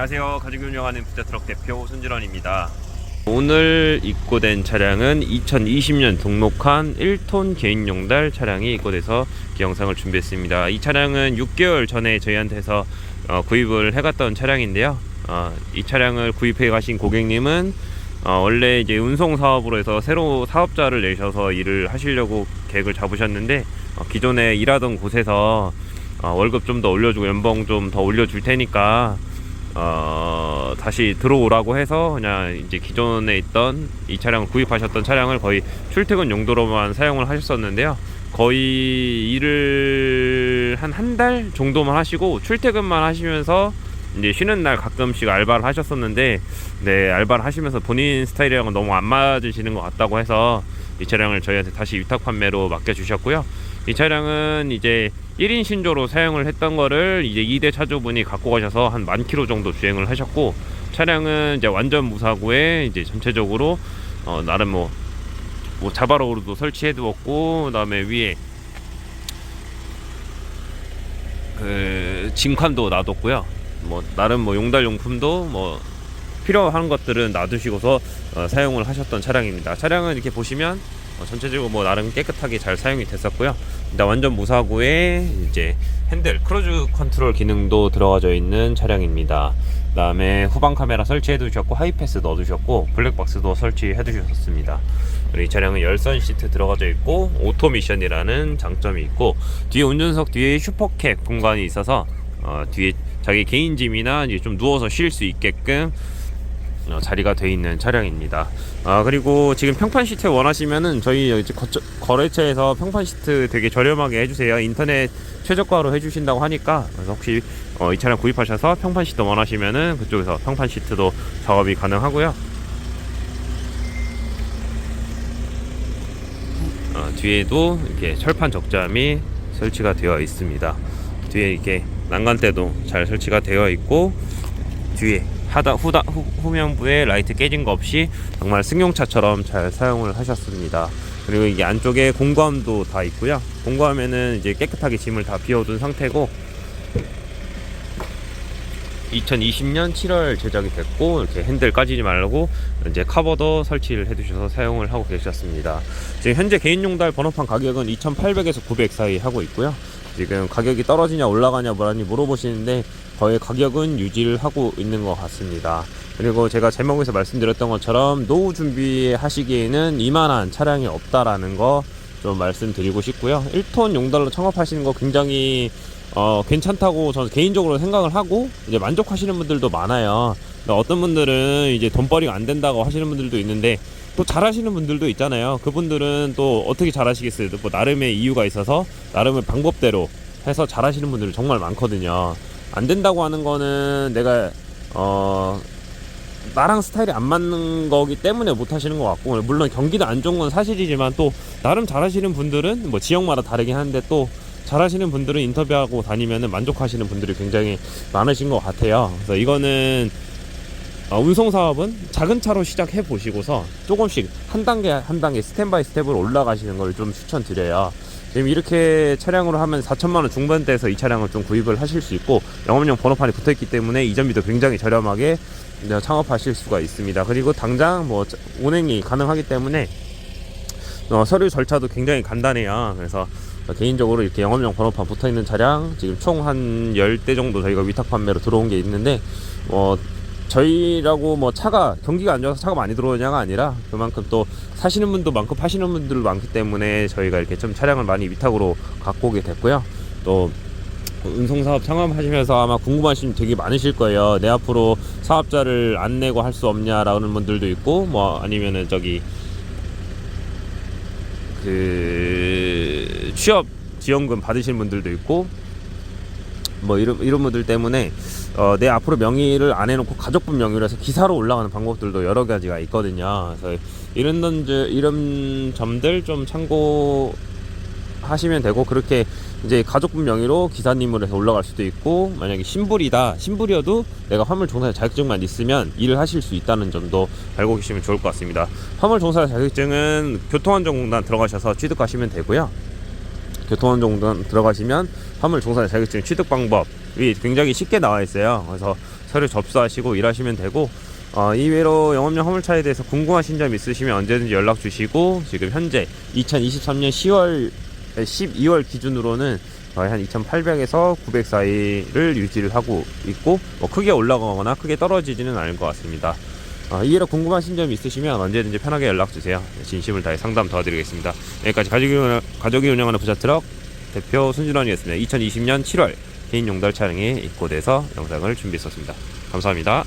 안녕하세요. 가지고 운영하는 부자트럭 대표 손진원입니다. 오늘 입고된 차량은 2020년 등록한 1톤 개인용달 차량이 입고돼서 그 영상을 준비했습니다. 이 차량은 6개월 전에 저희한테서 어, 구입을 해갔던 차량인데요. 어, 이 차량을 구입해 가신 고객님은 어, 원래 이제 운송 사업으로 해서 새로 사업자를 내셔서 일을 하시려고 계획을 잡으셨는데 어, 기존에 일하던 곳에서 어, 월급 좀 더 올려주고 연봉 좀 더 올려줄 테니까 어, 다시 들어오라고 해서 그냥 이제 기존에 있던 이 차량을 구입하셨던 차량을 거의 출퇴근 용도로만 사용을 하셨었는데요. 거의 일을 한 한 달 정도만 하시고 출퇴근만 하시면서 이제 쉬는 날 가끔씩 알바를 하셨었는데 네 알바를 하시면서 본인 스타일이랑은 너무 안 맞으시는 것 같다고 해서 이 차량을 저희한테 다시 위탁 판매로 맡겨주셨고요. 이 차량은 이제 1인 신조로 사용을 했던 거를 이제 2대 차주분이 갖고 가셔서 한 만 킬로 정도 주행을 하셨고 차량은 이제 완전 무사고에 이제 전체적으로 어 나름 뭐, 뭐 자바로우로도 설치해 두었고 그다음에 위에 그 짐칸도 놔뒀고요. 뭐 나름 뭐 용달 용품도 뭐 필요한 것들은 놔두시고서 어, 사용을 하셨던 차량입니다. 차량은 이렇게 보시면 어, 전체적으로 뭐 나름 깨끗하게 잘 사용이 됐었고요. 일단 완전 무사고에 이제 핸들 크루즈 컨트롤 기능도 들어가져 있는 차량입니다. 그다음에 후방 카메라 설치해 두셨고 하이패스 넣어 두셨고 블랙박스도 설치해 두셨습니다. 이 차량은 열선 시트 들어가져 있고 오토 미션이라는 장점이 있고 뒤에 운전석 뒤에 슈퍼캡 공간이 있어서 어, 뒤에 자기 개인 짐이나 이제 좀 누워서 쉴 수 있게끔 어, 자리가 돼 있는 차량입니다. 아 그리고 지금 평판 시트 원하시면은 저희 이제 거, 거래처에서 평판 시트 되게 저렴하게 해주세요. 인터넷 최저가로 해주신다고 하니까 그래서 혹시 어, 이 차량 구입하셔서 평판 시트 원하시면은 그쪽에서 평판 시트도 작업이 가능하고요. 어, 뒤에도 이렇게 철판 적잠이 설치가 되어 있습니다. 뒤에 이렇게 난간대도 잘 설치가 되어 있고 뒤에 하다 후다 후, 후면부에 라이트 깨진 거 없이 정말 승용차처럼 잘 사용을 하셨습니다. 그리고 이게 안쪽에 공구함도 다 있고요. 공구함에는 이제 깨끗하게 짐을 다 비워둔 상태고 2020년 7월 제작이 됐고 이렇게 핸들 까지지 말고 이제 커버도 설치를 해두셔서 사용을 하고 계셨습니다. 지금 현재 개인용 달 번호판 가격은 2,800에서 900 사이 하고 있고요. 지금 가격이 떨어지냐 올라가냐 뭐라니 물어보시는데 거의 가격은 유지를 하고 있는 것 같습니다. 그리고 제가 제목에서 말씀드렸던 것처럼 노후 준비하시기에는 이만한 차량이 없다라는 거 좀 말씀드리고 싶고요. 1톤 용달로 창업하시는 거 굉장히 어, 괜찮다고 저는 개인적으로 생각을 하고 이제 만족하시는 분들도 많아요. 근데 어떤 분들은 이제 돈벌이가 안 된다고 하시는 분들도 있는데 또 잘하시는 분들도 있잖아요. 그분들은 또 어떻게 잘하시겠어요? 뭐 나름의 이유가 있어서 나름의 방법대로 해서 잘하시는 분들이 정말 많거든요. 안 된다고 하는 거는 내가 어 나랑 스타일이 안 맞는 거기 때문에 못 하시는 것 같고 물론 경기도 안 좋은 건 사실이지만 또 나름 잘하시는 분들은 뭐 지역마다 다르긴 한데 또 잘하시는 분들은 인터뷰하고 다니면은 만족하시는 분들이 굉장히 많으신 것 같아요. 그래서 이거는 어, 운송 사업은 작은 차로 시작해 보시고서 조금씩 한 단계 한 단계 스텝 바이 스텝으로 올라가시는 걸 좀 추천드려요. 지금 이렇게 차량으로 하면 4천만 원 중반대에서 이 차량을 좀 구입을 하실 수 있고 영업용 번호판이 붙어 있기 때문에 이전비도 굉장히 저렴하게 창업하실 수가 있습니다. 그리고 당장 뭐 운행이 가능하기 때문에 어, 서류 절차도 굉장히 간단해요. 그래서 개인적으로 이렇게 영업용 번호판 붙어 있는 차량 지금 총 한 10대 정도 저희가 위탁 판매로 들어온 게 있는데 어 저희라고 뭐 차가 경기가 안 좋아서 차가 많이 들어오냐가 아니라 그만큼 또 사시는 분도 많고 파시는 분들도 많기 때문에 저희가 이렇게 좀 차량을 많이 위탁으로 갖고 오게 됐고요. 또 운송 사업 창업하시면서 아마 궁금하신 분 되게 많으실 거예요. 내 앞으로 사업자를 안 내고 할 수 없냐라는 분들도 있고 뭐 아니면은 저기 그 취업 지원금 받으신 분들도 있고 뭐 이런 이런 분들 때문에 어, 내 앞으로 명의를 안 해놓고 가족분 명의로 해서 기사로 올라가는 방법들도 여러 가지가 있거든요. 그래서 이런 던들 이런 점들 좀 참고 하시면 되고 그렇게 이제 가족분 명의로 기사님으로 해서 올라갈 수도 있고 만약에 신불이다 신불이어도 내가 화물 종사자 자격증만 있으면 일을 하실 수 있다는 점도 알고 계시면 좋을 것 같습니다 화물 종사자 자격증은 교통안전공단 들어가셔서 취득하시면 되고요 교통안전공단 들어가시면 화물 종사자 자격증 취득 방법 위 굉장히 쉽게 나와 있어요. 그래서 서류 접수하시고 일하시면 되고 어, 이외로 영업용 화물차에 대해서 궁금하신 점 있으시면 언제든지 연락 주시고 지금 현재 2023년 10월 12월 기준으로는 거의 한 2,800에서 900 사이를 유지를 하고 있고 뭐 크게 올라가거나 크게 떨어지지는 않을 것 같습니다. 어, 이해로 궁금하신 점 있으시면 언제든지 편하게 연락 주세요. 진심을 다해 상담 도와드리겠습니다. 여기까지 가족이, 운영- 가족이 운영하는 부자트럭 대표 손준원이었습니다. 2020년 7월 개인 용달 차량에 입고돼서 영상을 준비했었습니다. 감사합니다.